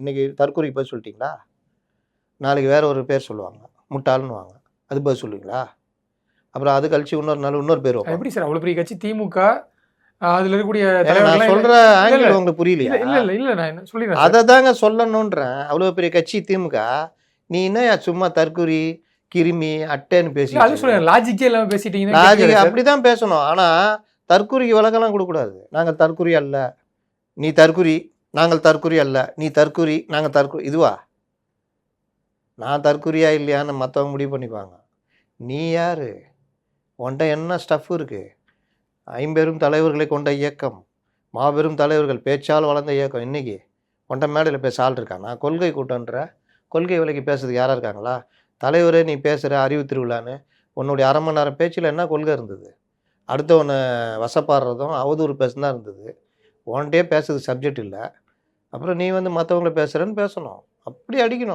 இன்றைக்கி தற்கொலைக்கு பதில் சொல்லிட்டீங்களா? நாளைக்கு வேற ஒரு பேர் சொல்லுவாங்க. முட்டாள்னு வாங்க அது பதில் சொல்லுவீங்களா? அப்புறம் அது கழிச்சு இன்னொரு நாள் இன்னொரு பேர் எப்படி சார்? அவ்வளவு பெரிய கட்சி திமுக அதுல இருக்கக்கூடிய நான் இல்ல, ஆங்கிள். உங்களுக்கு புரியலையா? இல்ல இல்ல இல்ல நான் சொல்லிடுறேன் அதை தாங்க சொல்லணுன்றேன். அவ்வளோ பெரிய கட்சி திமுக நீ என்ன சும்மா தற்குறி கிருமி அட்டைன்னு இல்ல, அது பேசி சொல்லுங்க லாஜிக்கே இல்லாம பேசிட்டீங்கன்னா லாஜிக் கேட்கல சார். அப்படிதான் பேசணும். ஆனா தற்குறிக்கு விளக்கெல்லாம் கொடுக்கக்கூடாது. நாங்கள் தற்குறி அல்ல. நீ தற்குறி நாங்கள் தற்குறி அல்ல. நீ தற்குறி நாங்கள் தற்குறி. இதுவா? நான் தற்குறியா இல்லையான்னு மற்றவங்க முடிவு பண்ணிப்பாங்க. நீ யார்? உன்ட்ட என்ன ஸ்டஃப் இருக்குது ஐம்பெரும் தலைவர்களை கொண்ட இயக்கம். மாபெரும் தலைவர்கள் பேச்சால் வளர்ந்த இயக்கம். இன்றைக்கி உன்ட்ட மேடையில் பேச ஆள் இருக்கா? நான் கொள்கை கூட்டன்ற கொள்கை விலைக்கு பேசுறதுக்கு யாராக இருக்காங்களா? தலைவரே நீ பேசுகிற அறிவு திருவிழான்னு உன்னுடைய அரை மணி நேரம் பேச்சில் என்ன கொள்கை இருந்தது? அடுத்தவனை வசப்பாடுறதும் அவதூறு பேசுனா இருந்தது. உன்கிட்டயே பேசுறது சப்ஜெக்ட் இல்லை. அப்புறம் நீ வந்து மற்றவங்கள பேசுகிறேன்னு பேசணும். அப்படி அடிக்கணும்.